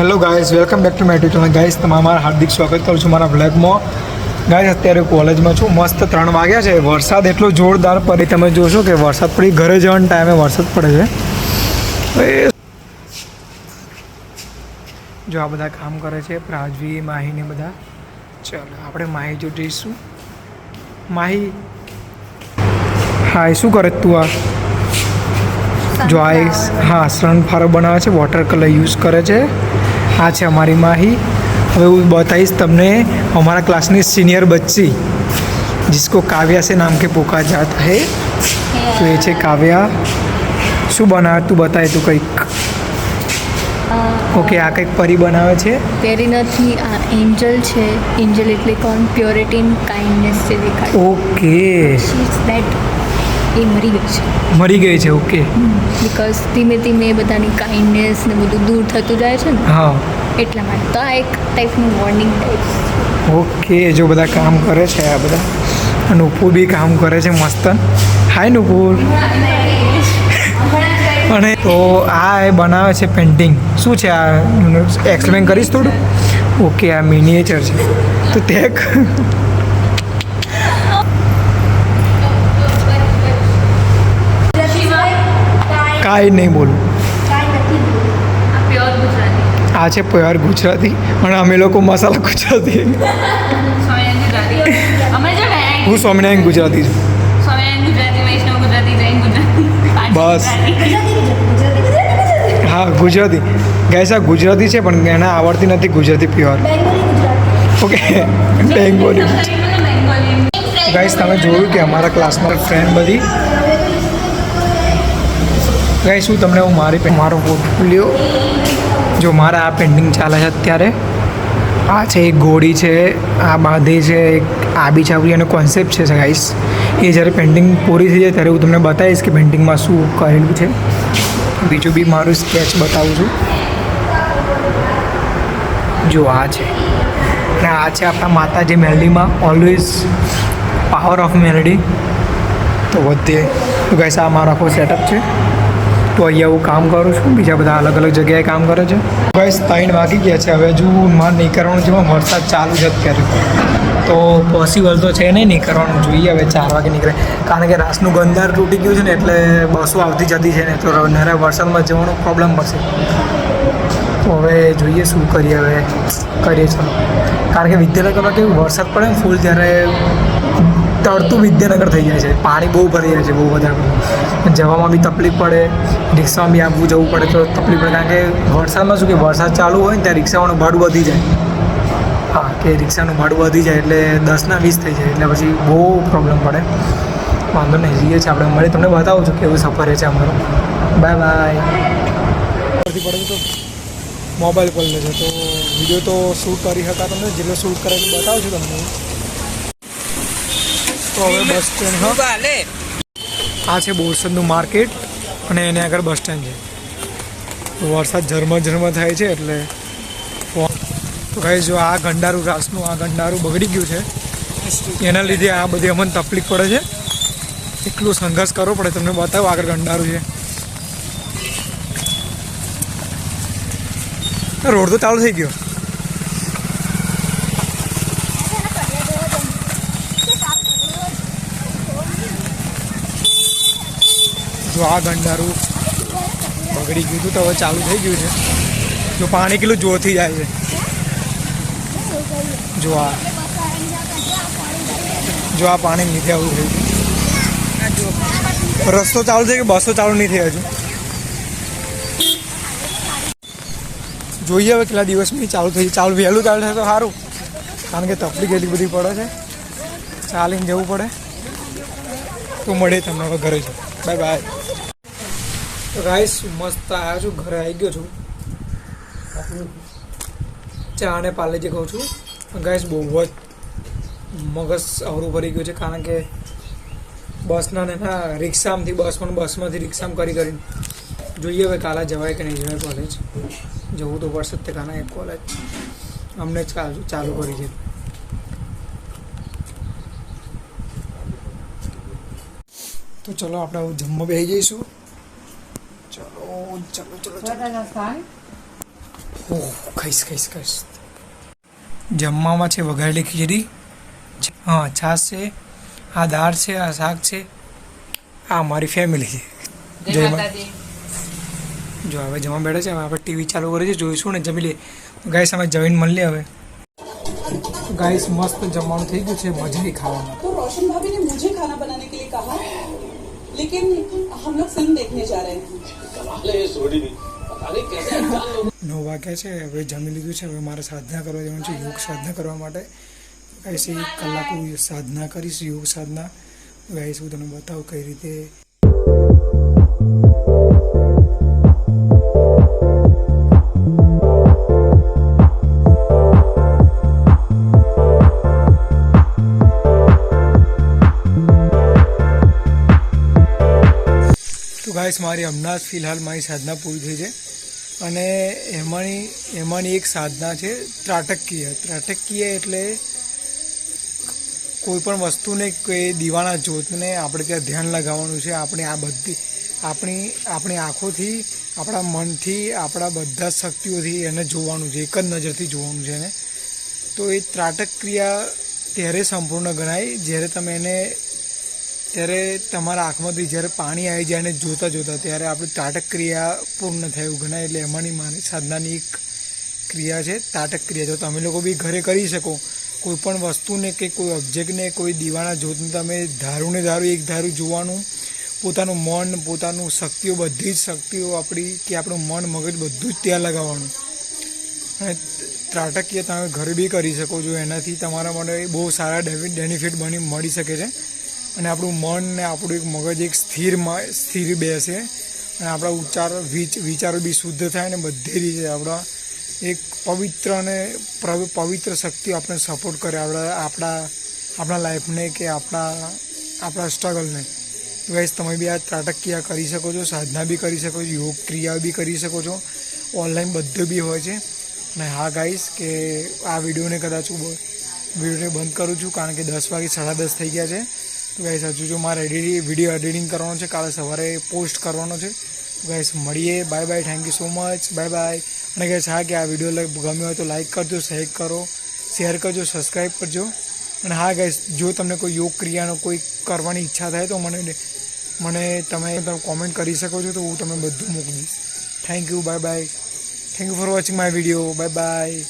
Hello guys welcome back to my YouTube guys તમારા મારા હાર્દિક સ્વાગત કરું છું મારા વ્લેગમાં ગાઈઝ અત્યારે કોલેજમાં છું. મસ્ત ત્રણ વાગ્યા છે. વરસાદ એટલો જોરદાર પડી. તમે જોશો કે વરસાદ પડી, ઘરે જવાના ટાઈમે વરસાદ પડે છે. જો આ બધા કામ કરે છે, પ્રાજવી, માહી ને બધા. ચાલો, આપણે માહી જો જઈશું. માહી, હા શું કરે તું આ? જો આ હા સન ફારો બનાવે છે વોટર કલર યુઝ કરે છે. આ છે અમારી માહી. હવે હું બતાવીશ તમને અમારા ક્લાસની સિનિયર બચ્ચી बच्ची કાવ્યા છે નામ કે પોકા જાત હે. તો એ છે કાવ્યા. શું બનાવે? તું બતાવે તું કંઈક. ઓકે આ કંઈક પરી બનાવે છે? પેરી નથી આ એન્જલ છે. એન્જલ એટલે કોણ? પ્યોરિટી ઇન કાઇન્ડનેસ છે દેખાય. ઓકે. શી ઇઝ એ મરી ગઈ છે. મરી ગઈ છે ઓકે. બિકોઝ ધીમે ધીમે બધાની કાઇન્ડનેસ ને બધું દૂર થતું જાય છે ને હા. એટલા માટે. તો આ એક ટાઈપનું વોર્નિંગ ટાઈપ ઓકે જો બધા કામ કરે છે આ બધા. નુપુ બી કામ કરે છે મસ્ત. હાય નુપુર અને તો આ એ બનાવે છે પેન્ટિંગ શું છે આ? એક્સપ્લેન કરીશ થોડું? ઓકે આ મિનિએચર છે. તો તે કાંઈ નહીં બોલું. આ છે પ્યોર ગુજરાતી. પણ અમે લોકો મસાલા ગુજરાતી. હું સ્વામિનારાયણ ગુજરાતી છું. બસ. હા ગુજરાતી. ગાઈસ આ ગુજરાતી છે પણ એને આવડતી નથી Gujarati pure okay. Bengali. Guys તમે જોયું કે અમારા ક્લાસમાં ફ્રેન્ડ બધી ગાઈસ શું તમને હું મારી મારો પોર્ટફોલિયો જો મારા આ પેઇન્ટિંગ ચાલે છે અત્યારે. આ છે એક ઘોડી છે, આ બાંધી છે, એક આબી ચાવડી અને કોન્સેપ્ટ છે ગાઈસ. એ જ્યારે પેઇન્ટિંગ પૂરી થઈ જાય ત્યારે હું તમને બતાવીશ કે પેઇન્ટિંગમાં શું કરેલું છે. બીજું બી મારું સ્કેચ બતાવું છું. જો આ છે. અને આ છે આપણા માતાજી મેલડીમાં ઓલવેઝ પાવર ઓફ મેલડી તો વધે. તો ગાઈસ, આ મારો આખો સેટઅપ છે. તો અહીંયા હું કામ કરું છું? બીજા બધા અલગ અલગ જગ્યાએ કામ કરે છે? બસ ત્રણ વાગી ગયા છે. હવે હજુ મારે કરવાનું છે વરસાદ ચાલુ છે અત્યારે. તો પોસિબલ તો છે નહીં કરવાનું જોઈએ હવે ચાર વાગે નીકળે. કારણ કે રાસનું ગંધાર તૂટી ગયું છે ને, એટલે બસો આવતી જતી છે ને, તો નરે વરસાદમાં જવાનું પ્રોબ્લેમ પડશે. તો હવે જોઈએ શું કરીએ હવે. કરીએ છો કારણ કે વિદ્યાનગરમાં કેવું વરસાદ પડે ને ફૂલ ત્યારે તરતું વિદ્યાનગર થઈ જાય છે. પાણી બહુ ભરી જાય છે, બહુ વધારે જવામાં બી તકલીફ પડે. રિક્ષામાં બી આવવું જવું પડે તો તકલીફ પડે. કારણ કે વરસાદમાં શું કે વરસાદ ચાલુ હોય ને ત્યાં રિક્ષાઓનું ભાડું વધી જાય. હા, કે રિક્ષાનું ભાડું વધી જાય એટલે દસના વીસ થઈ જાય. એટલે પછી બહુ પ્રોબ્લેમ પડે. વાંધો નહીં, જઈએ છીએ આપણે મળી તમને બતાવું છું કેવું સફર છે અમારું. બાય બાય પડે તો મોબાઈલ પર લેજો. તો વીડિયો તો શૂટ કરી શકતા તમને. જેટલો શૂટ કરે એટલું બતાવું છું તમને. તો હવે બસ સ્ટેન્ડ હા. આ છે બોરસદનું માર્કેટ અને એને આગળ બસ સ્ટેન્ડ છે. તો વરસાદ ઝરમર ઝરમર થાય છે એટલે તો કહે જો આ ગંડારું રાસનું આ ગંડારું બગડી ગયું છે. એના લીધે આ બધી અમને તકલીફ પડે છે. એટલું સંઘર્ષ કરવો પડે તમને બતાવો આગળ ગંડારું છે. રોડ તો ચાલુ થઈ ગયો. જો આ ગંડારું બગડી ગયું હતું, તો હવે ચાલુ થઈ ગયું છે. જો પાણી કેટલું જોરથી જાય છે. જો આ જો આ પાણી લીધે આવું થયું રસ્તો ચાલુ થઈ કે બસો ચાલુ નહીં થઈ હજુ. જોઈએ હવે કેટલા દિવસમાં ચાલુ થઈ, ચાલુ વહેલું ચાલુ થાય તો સારું. કારણ કે તકલીફ એટલી બધી પડે છે. ચાલીને જવું પડે. તો મળે તમને હવે ઘરે છે બાય બાય રાઈસ મસ્ત આવ્યો છું, ઘરે આવી ગયો છું. ચા અને પાલેજી ખાઉં છું. ગાઈસ બહુ જ મગજ અવરું ભરી ગયું છે, કારણ કે બસના ને ના રિક્ષામાંથી, બસમાં બસમાંથી રિક્ષામાં કરી કરીને. જોઈએ હવે કાલે જવાય કે નહીં જવાય કોલેજ જવું તો પડશે જ તે કાના એક કોલેજ અમને જ ચાલુ કરી છે. તો ચલો આપણે હવે જમવા બેસી જઈશું. ચલો ચલો ચલો ઓહ ખાઈશ ખાઈશ ખાઈશ. જમવામાં છે વઘારેલી ખીચડી. હા છાશ છે આ દાળ છે આ શાક છે આ મારી ફેમિલી છે. જો હવે જમવા બેઠે છે હવે આપણે ટીવી ચાલુ કરી છે જોઈશું ને જમી લઈએ. ગાઈસ અમે જમીન મળીએ હવે. ગાઈસ મસ્ત જમવાનું થઈ ગયું છે મજા ખાવાનું. लेकिन हम लोग फिल्म देखने जा रहे हैं નવ વાગ્યા છે હવે જમી લીધું છે હવે મારે સાધના કરવા જવાનું છે યોગ સાધના કરવા માટે ગાઈસ એક કલાક હું સાધના કરીશ યોગ સાધના ગાઈસ હું તમને બતાવું કઈ રીતે મારી હમણાં જ ફિલહાલ મારી સાધના પૂરી થઈ છે. અને એમાંની એમાંની એક સાધના છે ત્રાટકીય ત્રાટકીય એટલે કોઈપણ વસ્તુને કોઈ દીવાના જ્યોતને આપણે ત્યાં ધ્યાન લગાવવાનું છે. આપણે આ બધી, આપણી આપણી આંખોથી, આપણા મનથી, આપણા બધા શક્તિઓથી એને જોવાનું છે. એક જ નજરથી જોવાનું છે એને. તો એ ત્રાટક ક્રિયા ત્યારે સંપૂર્ણ ગણાય, જ્યારે તમે એને ત્યારે તમારા આંખમાંથી જ્યારે પાણી આવી જાય અને જોતા જોતા, ત્યારે આપણી તાટક ક્રિયા પૂર્ણ થાય એવું ગણાય એટલે એમાંની મારી સાધનાની એક ક્રિયા છે તાટક ક્રિયા તો તમે લોકો બી ઘરે કરી શકો, કોઈ પણ વસ્તુને કે કોઈ ઓબ્જેક્ટને કોઈ દીવાના જોતને તમે ધારુને ધારું, એક ધારું જોવાનું, પોતાનું મન, પોતાનું શક્તિઓ, બધી જ શક્તિઓ આપણી, કે આપણું મન, મગજ, બધું જ ત્યાં લગાવવાનું. અને ત્રાટકીય તમે ઘરે બી કરી શકો છો, એનાથી તમારા માટે બહુ સારા બેનિફિટ બની, મળી શકે છે. અને આપણું મન ને આપણું એક મગજ એક સ્થિર સ્થિર બેસે. અને આપણા ઉચ્ચાર વિચ વિચારો બી શુદ્ધ થાય ને બધી રીતે આપણા એક પવિત્ર અને પવિત્ર શક્તિ આપણે સપોર્ટ કરે આપણા આપણા આપણા લાઈફને કે આપણા આપણા સ્ટ્રગલને તો તમે બી આ ત્રાટક્રિયા કરી શકો છો, સાધના બી કરી શકો છો, યોગ ક્રિયા બી કરી શકો છો. ઓનલાઈન બધું બી હોય છે. અને હા ગાઈસ કે આ વિડીયોને કદાચ હું વિડીયોને બંધ કરું છું, કારણ કે દસ વાગે સાડા દસ થઈ ગયા છે. ગાઈસ હજુ જો મારે એડિટિંગ વીડિયો એડિટિંગ કરવાનો છે. કાલે સવારે પોસ્ટ કરવાનો છે. ગાઈસ મળીએ. Bye bye thank you so much bye bye અને ગાઈસ હા, કે આ વીડિયો ગમ્યો હોય તો લાઈક કરજો શેર કરો. શેર કરજો સબસ્ક્રાઈબ કરજો. અને હા ગાઈસ જો તમને કોઈ યોગ ક્રિયાનો કોઈ કરવાની ઈચ્છા થાય તો મને મને તમે તમે કોમેન્ટ કરી શકો છો તો હું તમને બધું મોકલીશ. Thank you bye bye thank you for watching my video bye bye